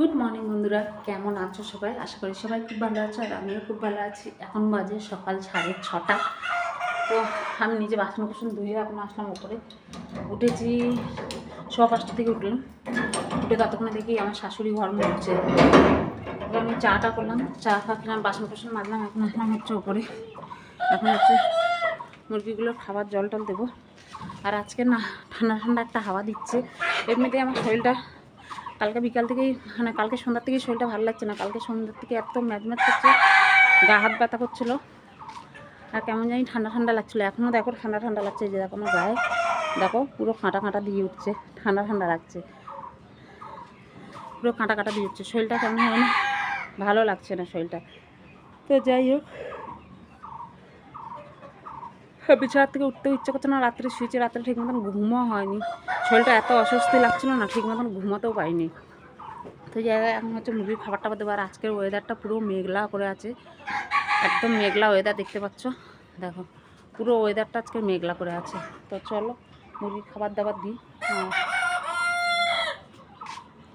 Good morning বন্ধুরা। কেমন আছো সবাই? আশা করি সবাই খুব ভালো আছো আর আমিও খুব ভালো আছি। এখন বাজে সকাল সাড়ে ছটা। তো আমি নিজে বাসন কুসন ধুয়ে এখন আসলাম ওপরে উঠেছি ছ পাঁচটা থেকে উঠলাম। উঠে ততক্ষণে দেখি আমার শাশুড়ি ঘর মরছে আমি চাটা করলাম। চা ফা খেলাম, বাসন কুসন মাজলাম, এখন আসলাম হচ্ছে ওপরে এখন হচ্ছে মুরগিগুলোর খাবার জল টল দেবো। আর আজকে না ঠান্ডা ঠান্ডা একটা হাওয়া দিচ্ছে। এমনিতেই আমার শরীরটা কালকে বিকাল থেকেই মানে কালকে সন্ধ্যার থেকেই শরীরটা ভালো লাগছে না। কালকে সন্ধ্যার থেকে এত ম্যাচ ম্যাচ করছে, গা হাত ব্যথা করছিল। আর কেমন জানি ঠান্ডা ঠান্ডা লাগছিল। এখনও দেখো ঠান্ডা ঠান্ডা লাগছে যে দেখো আমার গায়ে। দেখো, পুরো কাঁটা কাঁটা দিয়ে উঠছে, ঠান্ডা ঠান্ডা লাগছে। পুরো কাঁটা কাঁটা দিয়ে উঠছে। শরীরটা কেমন হয় না ভালো লাগছে না শরীরটা। তো যাই হোক বিছানার থেকে উঠতেও ইচ্ছে করছে না, রাত্রে শুয়েছে, রাত্রে ঠিক মতন ঘুমও হয়নি। শরীরটা এত অস্বস্তি লাগছিল না, ঠিক মতন ঘুমাতেও পাইনি। তো জায়গায় এখন হচ্ছে মুরগির খাবার টাবার দেবো আর আজকের ওয়েদারটা পুরো মেঘলা করে আছে। একদম মেঘলা ওয়েদার দেখতে পাচ্ছ। দেখো, পুরো ওয়েদারটা আজকে মেঘলা করে আছে। তো চলো, মুরগির খাবার দাবার দিই। হ্যাঁ।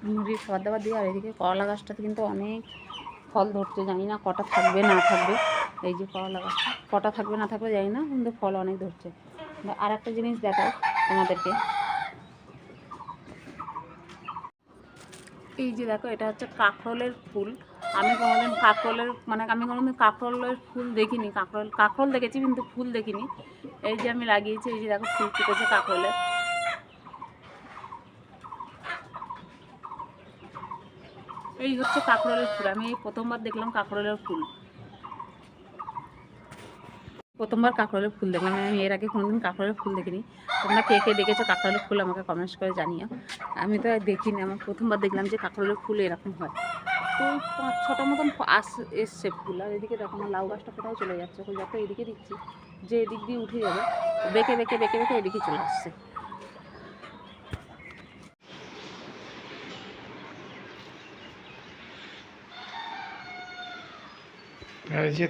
মুরগির খাবার দাবার দিই, আর এদিকে করলা গাছটাতে কিন্তু অনেক ফল ধরছে, জানি না কটা থাকবে, না থাকবে। এই যে করলা গাছটা। কটা থাকবে না থাকবে জানি না, কিন্তু ফল অনেক ধরছে। আর একটা জিনিস দেখাও তোমাদেরকে। এই যে দেখো, এটা হচ্ছে কাঁকরোলের ফুল। আমি কোনোদিন কাঁকরোলের মানে আমি কোনোদিন কাঁকরোলের ফুল দেখিনি। কাঁকরোল কাঁকরোল দেখেছি, কিন্তু ফুল দেখিনি। এই যে আমি লাগিয়েছি, এই যে দেখো, ফুল ফুটেছে কাঁকরোলের এই হচ্ছে কাঁকরোলের ফুল। আমি এই প্রথমবার দেখলাম কাঁকরোলের ফুল। প্রথমবার কাঁকরোলের ফুল দেখলাম আমি এর আগে কোনোদিন কাঁকরোলের ফুল দেখিনি। তোমরা কে কে দেখেছ কাঁকড়ালের ফুল আমাকে কমেন্টস করে জানিও। আমি তো দেখিনি, আমার প্রথমবার দেখলাম যে কাঁকরোলের ফুল এরকম হয়। তো পাঁচ ছটা মতন আস এসছে ফুল, আর এদিকে দেখো আমার লাউ গাছটা কোথায় চলে যাচ্ছে। ওই যত এদিকে দিচ্ছি, যে এদিক দিয়ে উঠে যাবে, বেঁকে বেঁকে বেঁকে বেঁকে এদিকে চলে আসছে।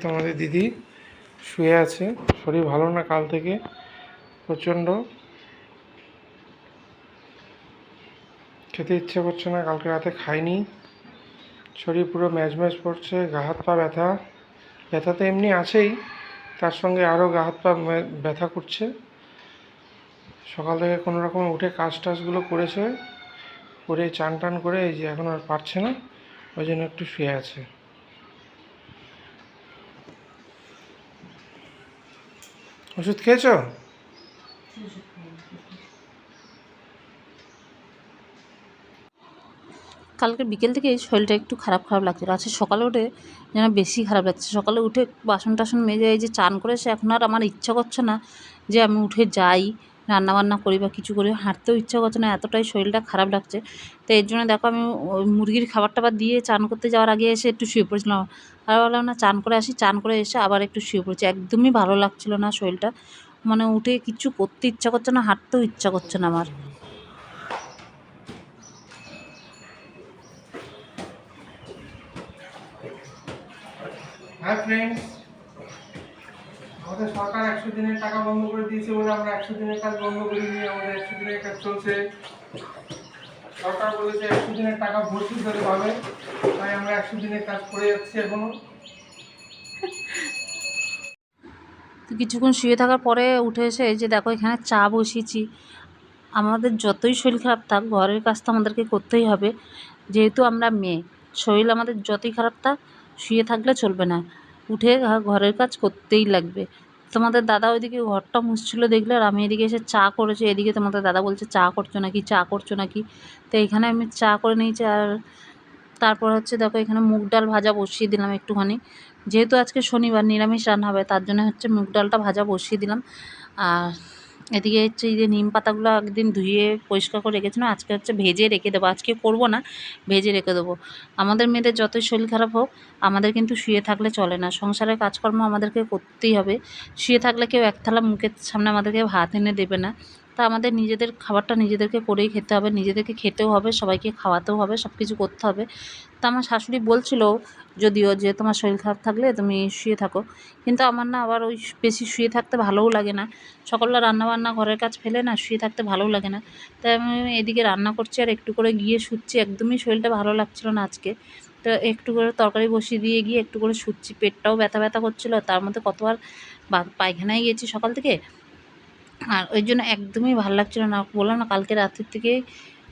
তোমাদের দিদি শুয়ে আছে। শরীর ভালো না কাল থেকে। প্রচণ্ড। খেতে ইচ্ছে করছে না, কালকে রাতে খাইনি। শরীর পুরো ম্যাজ ম্যাজ পড়ছে গা হাত পা ব্যথা। ব্যথা তো এমনি আছেই, তার সঙ্গে আরও গা হাত পা ব্যথা করছে। সকাল থেকে কোনো রকম উঠে কাজ টাজগুলো করেছে, করে চান টান করে এই যে এখন আর পারছে না, ওই জন্য একটু শুয়ে আছে। ওষুধ খেয়েছো? কালকে বিকেল থেকে শরীরটা একটু খারাপ খারাপ লাগছিল। আজকে সকালে উঠে যেন বেশি খারাপ লাগছে। সকালে উঠে বাসন টাসন মেজে এই যে চান করে, সে এখন আর আমার ইচ্ছা করছে না যে আমি উঠে যাই। রান্না বান্না করি বা কিছু করি, হাঁটতেও ইচ্ছা করছে না, এতটাই শরীরটা খারাপ লাগছে। তো এর জন্য দেখো আমি মুরগির খাবার টাবার দিয়ে চান করতে যাওয়ার আগে এসে একটু শুয়ে পড়েছিলাম। আর বললাম না, চান করে আসি। চান করে এসে আবার একটু শুয়ে পড়েছি। একদমই ভালো লাগছিল না শরীরটা। মানে উঠে কিছু করতে ইচ্ছা করছে না, হাঁটতেও ইচ্ছা করছে না আমার। হ্যাঁ ফ্রেন্ডস আমাদের সরকার একশো দিনের টাকা বন্ধ করে দিয়েছে বলে আমরা একশো দিনের কাজ বন্ধ করে দিয়ে আমাদের একশো দিনের কাজ চলছে। সরকার বলেছে একশো দিনের টাকা ভর্তি ধরে পাবে তাই আমরা একশো দিনের কাজ করে যাচ্ছি এখনও। কিছুক্ষণ শুয়ে থাকার পরে উঠে এসে যে দেখো, এখানে চা বসিয়েছি। আমাদের যতই শরীর খারাপ থাক, ঘরের কাজ তো আমাদেরকে করতেই হবে। যেহেতু আমরা মেয়ে, শরীর আমাদের যতই খারাপ থাক, শুয়ে থাকলে চলবে না। উঠে ঘরের কাজ করতেই লাগবে। তোমাদের দাদা ওইদিকে ঘরটা মুছছিল দেখলে, আর আমি এদিকে এসে চা করেছি। এদিকে তোমাদের দাদা বলছে, চা করছ নাকি? চা করছ নাকি? তো এখানে আমি চা করে নিয়েছি, আর তারপর হচ্ছে দেখো, এখানে মুগ ডাল ভাজা বসিয়ে দিলাম একটুখানি। যেহেতু আজকে শনিবার নিরামিষ রান্না হবে, তার জন্য হচ্ছে মুগ ডালটা ভাজা বসিয়ে দিলাম। আর এদিকে হচ্ছে এই যে নিম পাতাগুলো একদিন ধুয়ে পরিষ্কার করে রেখেছিলাম আজকে হচ্ছে ভেজে রেখে দেবো। আজকে করব না, ভেজে রেখে দেবো। আমাদের মেয়েদের যতই শরীর খারাপ হোক, আমাদের কিন্তু শুয়ে থাকলে চলে না। সংসারের কাজকর্ম আমাদেরকে করতেই হবে। শুয়ে থাকলে কেউ এক থালা মুখের সামনে আমাদেরকে ভাত এনে দেবে না। তা আমাদের নিজেদের খাবারটা নিজেদেরকে করেই খেতে হবে, নিজেদেরকে খেতেও হবে, সবাইকে খাওয়াতেও হবে সব কিছু করতে হবে। তা আমার শাশুড়ি বলছিল যদিও যে তোমার শরীর খারাপ থাকলে তুমি শুয়ে থাকো, কিন্তু আমার না আবার ওই বেশি শুয়ে থাকতে ভালোও লাগে না। সকালবেলা রান্না বান্না ঘরের কাজ ফেলে না, শুয়ে থাকতে ভালোও লাগে না। তাই আমি এদিকে রান্না করছি আর একটু করে গিয়ে শুচ্ছি, একদমই শরীরটা ভালো লাগছিল না আজকে। তো একটু করে তরকারি বসিয়ে দিয়ে গিয়ে একটু করে শুচ্ছি, পেটটাও ব্যথা ব্যথা করছিল, তার মধ্যে কতবার পায়খানায় গিয়েছি সকাল থেকে আর ওই জন্য একদমই ভালো লাগছিল না। বললাম না, কালকে রাত্রির থেকে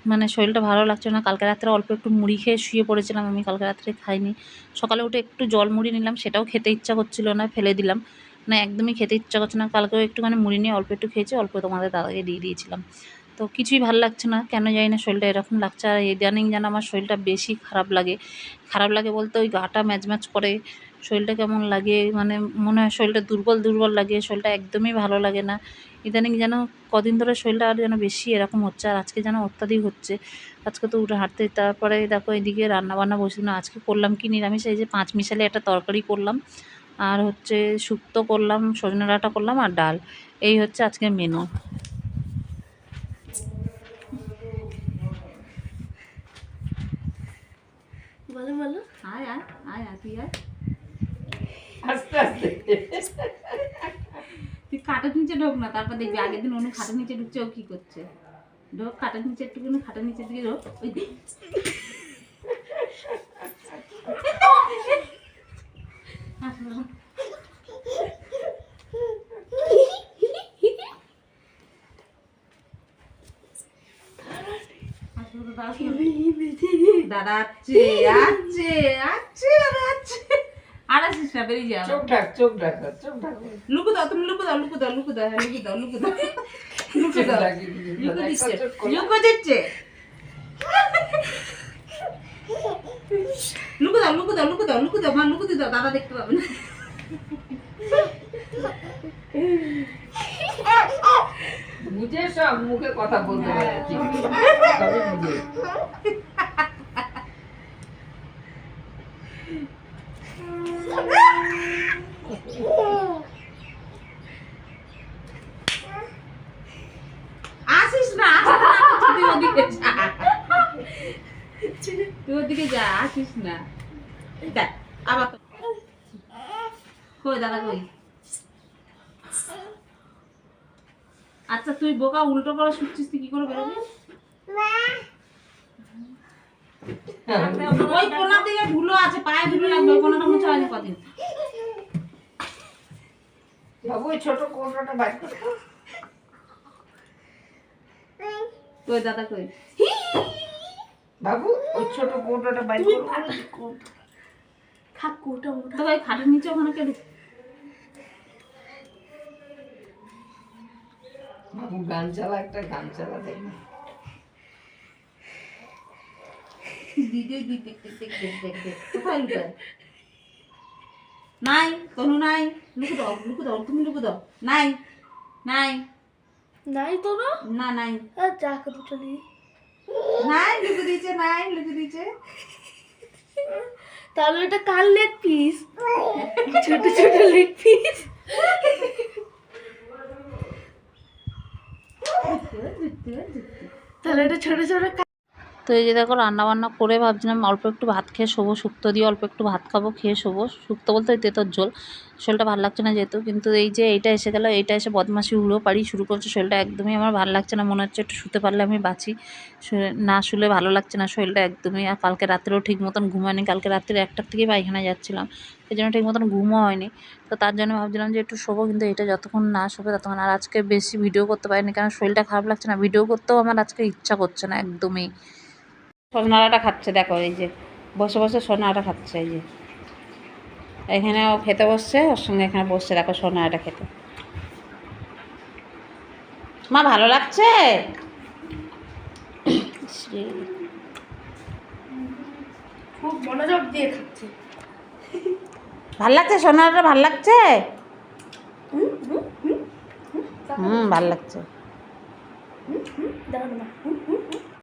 মানে শরীরটা ভালো লাগছিল না। কালকে রাত্রে অল্প একটু মুড়ি খেয়ে শুয়ে পড়েছিলাম আমি, কালকে রাত্রে খাইনি। সকালে উঠে একটু জল মুড়ি নিলাম, সেটাও খেতে ইচ্ছা করছিল না, ফেলে দিলাম। না একদমই খেতে ইচ্ছা করছে না। কালকেও একটুখানি মুড়ি নিয়ে অল্প একটু খেয়েছি, অল্প তোমাদের দাদাকে দিয়ে দিয়েছিলাম। তো কিছুই ভালো লাগছে না, কেন জানি না শরীরটা এরকম লাগছে। আর ইদানিং যেন আমার শরীরটা বেশি খারাপ লাগে। খারাপ লাগে বলতে ওই গাটা ম্যাচ ম্যাচ করে শরীরটা কেমন লাগে? মানে মনে হয় শরীরটা দুর্বল দুর্বল লাগে শরীরটা একদমই ভালো লাগে না। ইদানিং যেন কদিন ধরে শরীরটা আর যেন বেশি এরকম হচ্ছে আর আজকে যেন অত্যাধিক হচ্ছে। আজকে তো উঠে হাঁটতে তারপরে দেখো এদিকে রান্না বান্না বসে না আজকে করলাম কি নিরামিষ? এই যে পাঁচ মিশালি একটা তরকারি করলাম। আর হচ্ছে শুক্তো করলাম সজনে ডাঁটা করলাম আর ডাল। এই হচ্ছে আজকে মেনু বলো বলো। আয় আয় আয় আয় তুই আয়। আস্তে আস্তে। তুই খাটের নিচে ঢোক না, তারপর দেখবি আগের দিন অনু খাটের নিচে ঢুকছে, ও কি করছে? ঢোক, খাটের নিচে একটুখানি, খাটের নিচের দিকে ঢোক, ওই দাদা আছে আছে আছে দাদা আছে আর আসিস না বেরিয়ে যা চোখ ঢাক চোখ ঢাক চোখ ঢাক। লুকু দাও তুমি লুকু দাও লুকু দাও লুকু দাও হ্যাঁ লুকু দাও। লুকু দাও। লুকু দাও। লুকু দিচ্ছে। লুকু দিচ্ছে। লুকু দাও লুকু দাও লুকু দাও লুকু দাও মা লুকু দাও দাদা দেখতে পাবে না। বুঝে সব মুখে কথা বলতে পারে ঠিক সবই বুঝে। আসিস না তুই ওদিকে যা। তুই ওদিকে যা, আসিস না। দেখ, আবার কই দাদা, কই? আচ্ছা তুই বোকা উল্টো করে শুনছিস তুই কি করে বেরোবি? ওই কোনা দিকে ধুলো আছে পায়ে ধুলো লাগবে ওই কোনাটা মুছে হয়নি কদিন। বাবু ওই ছোট কোনটা বাইর করে কই দাদা কই? বাবু ওই ছোট বাইর করো। কোটা ওই খাটের নিচে ওখানে কে বাবু গান চালা একটা গান চালা দেখ। দিদি দিদি কোথায় লুকায় নাই তনু নাই লুকু দাও লুকু দাও তুমি লুকু দাও নাই নাই নাই তো না নাই যাকে দুটো নিয়ে নাই লুকু দিয়েছে নাই লুকু দিয়েছে তাহলে এটা কার লেগ পিস ছোট ছোট লেগ পিস তাহলে এটা ছোট ছোট তো এই যে দেখো রান্না বান্না করে ভাবছিলাম অল্প একটু ভাত খেয়ে শোবো, শুক্তো দিয়ে অল্প একটু ভাত খাব, খেয়ে শোবো। শুক্তো বলতে ওই তেতোর ঝোল শরীরটা ভালো লাগছে না যেহেতু, কিন্তু এই যে এইটা এসে গেল, এইটা এসে বদমাশি উড়ো পারি শুরু করছে শরীরটা একদমই আমার ভালো লাগছে না, মনে হচ্ছে একটু শুতে পারলে আমি বাঁচি। না শুলে ভালো লাগছে না শরীরটা একদমই, আর কালকে রাত্রেও ঠিক মতন ঘুমায়নি কালকে রাত্রে একটার থেকে পায়খানা যাচ্ছিলাম, সেই জন্য ঠিক মতন ঘুমও হয়নি। তো তার জন্য ভাবছিলাম যে একটু শোবো, কিন্তু এটা যতক্ষণ না শোবে ততক্ষণ, আর আজকে বেশি ভিডিও করতে পারিনি, কারণ শরীরটা খারাপ লাগছে না, ভিডিও করতেও আমার আজকে ইচ্ছা করছে না একদমই। সোনারাটা খাচ্ছে দেখো এই যে। বসে বসে সোনারাটা খাচ্ছে এই যে। এখানে ও খেতে বসছে ওর সঙ্গে এখানে বসছে দেখো সোনারাটা খেতে। মা ভালো লাগছে? খুব মনোযোগ দিয়ে খাচ্ছে। ভালো লাগছে? সোনারাটা ভালো লাগছে? হুম ভালো লাগছে।